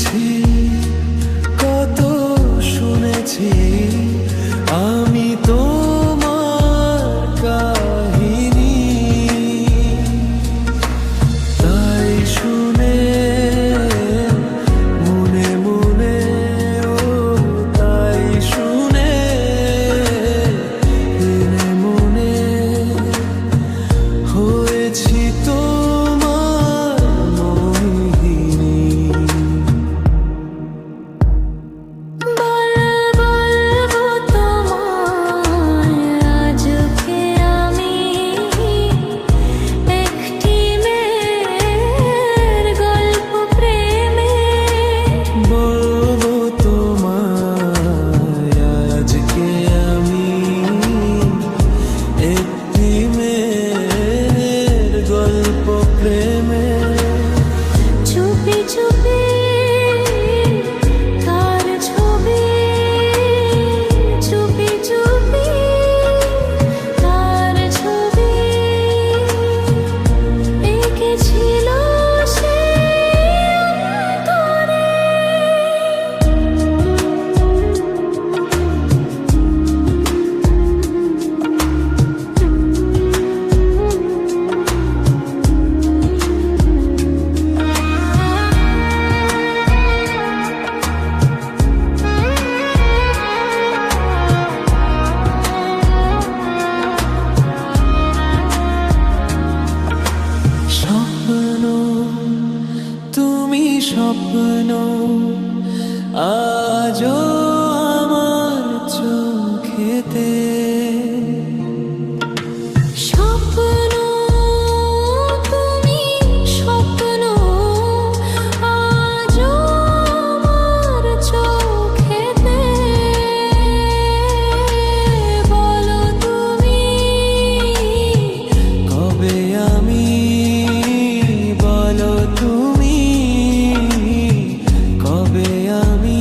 দেখেছি কত শুনেছি। আমি তো স্বপ্ন আজ আমি